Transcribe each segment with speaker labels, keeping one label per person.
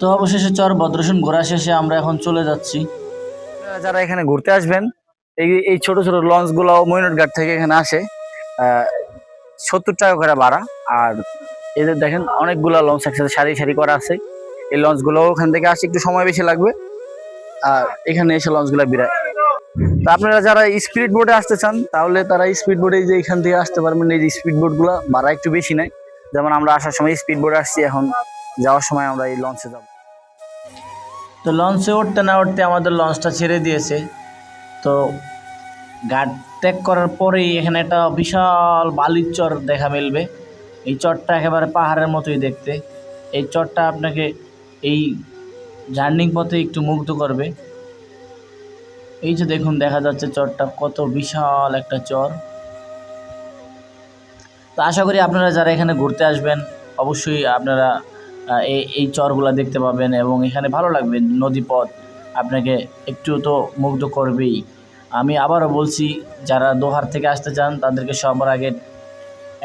Speaker 1: তো অবশেষে চর ভদ্রসন ঘোরা শেষে আমরা এখন চলে যাচ্ছি।
Speaker 2: যারা এখানে ঘুরতে আসবেন, এই এই ছোট ছোট লঞ্চগুলো মইনট থেকে এখানে আসে। সত্তর টাকা করে ভাড়া। আর এদের দেখেন অনেকগুলা লঞ্চ একসাথে সারি সারি করা আছে। এই লঞ্চগুলো ওখান থেকে আসে, একটু সময় বেশি লাগবে। আর এখানে এসে লঞ্চগুলা বিরায়। তো আপনারা যারা স্পিড বোটে আসতে চান, তাহলে তারা স্পিড বোটে যে এখান থেকে আসতে পারবেন। এই যে স্পিড বোটগুলা ভাড়া একটু বেশি নেয়। যেমন আমরা আসার সময় স্পিড বোটে আসছি, এখন যাওয়ার সময় আমরা এই লঞ্চে যাব।
Speaker 1: তো লঞ্চে উঠতে না উঠতে আমাদের লঞ্চটা ছেড়ে দিয়েছে। তো গার্ড ত্যাগ করার পরেই এখানে একটা বিশাল বালির চর দেখা মিলবে। এই চরটা একেবারে পাহাড়ের মতোই দেখতে। এই চরটা আপনাকে এই জার্নিং পথে একটু মুগ্ধ করবে। এই যে দেখুন, দেখা যাচ্ছে চরটা কত বিশাল একটা চর। তো আশা করি আপনারা যারা এখানে ঘুরতে আসবেন, অবশ্যই আপনারা এই এই চরগুলা দেখতে পাবেন এবং এখানে ভালো লাগবে নদী পথ আপনাকে একটু তো মুগ্ধ করবেই। আমি আবারও বলছি, যারা দোহার থেকে আসতে চান, তাদেরকে সবার আগে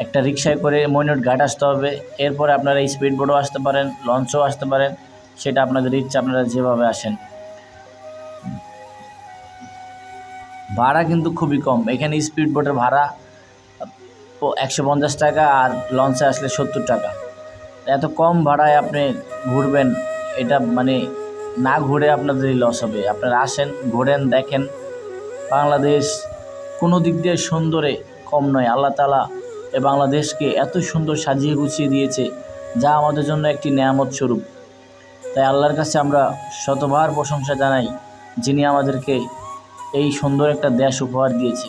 Speaker 1: একটা রিক্সায় করে মইনট ঘাট আসতে হবে। এরপরে আপনারা স্পিড বোটও আসতে পারেন, লঞ্চও আসতে পারেন। সেটা আপনাদের ইচ্ছা, আপনারা যেভাবে আসেন। ভাড়া কিন্তু খুবই কম। এখানে স্পিড বোটের ভাড়া একশো পঞ্চাশ টাকা আর লঞ্চে আসলে সত্তর টাকা। এত কম ভাড়ায় আপনি ঘুরবেন, এটা মানে না ঘুরে আপনাদেরই লস হবে। আপনারা আসেন, ঘোরেন, দেখেন। বাংলাদেশ কোনো দিক দিয়ে সুন্দরে কম নয়। আল্লাহ তালা এ বাংলাদেশকে এত সুন্দর সাজিয়ে গুছিয়ে দিয়েছে, যা আমাদের জন্য একটি নেয়ামত স্বরূপ। তাই আল্লাহর কাছে আমরা শতবার প্রশংসা জানাই, যিনি আমাদেরকে এই সুন্দর একটা দেশ উপহার দিয়েছে।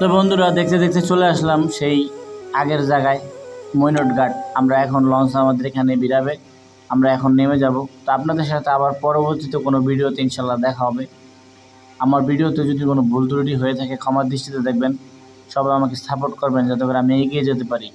Speaker 1: তো বন্ধুরা, দেখতে দেখতে চলে আসলাম সেই আগের জায়গায়, মৈনট ঘাট। আমরা এখন লঞ্চ আমাদের এখানে বিরাবে, আমরা এখন নেমে যাব। তো আপনাদের সাথে আবার পরবর্তীতে কোনো ভিডিওতে ইনশাল্লাহ দেখা হবে। আমার ভিডিওতে যদি কোনো ভুল ত্রুটি হয়ে থাকে, ক্ষমার দৃষ্টিতে দেখবেন। সবাই আমাকে সাপোর্ট করবেন, যাতে করে আমি এগিয়ে যেতে পারি।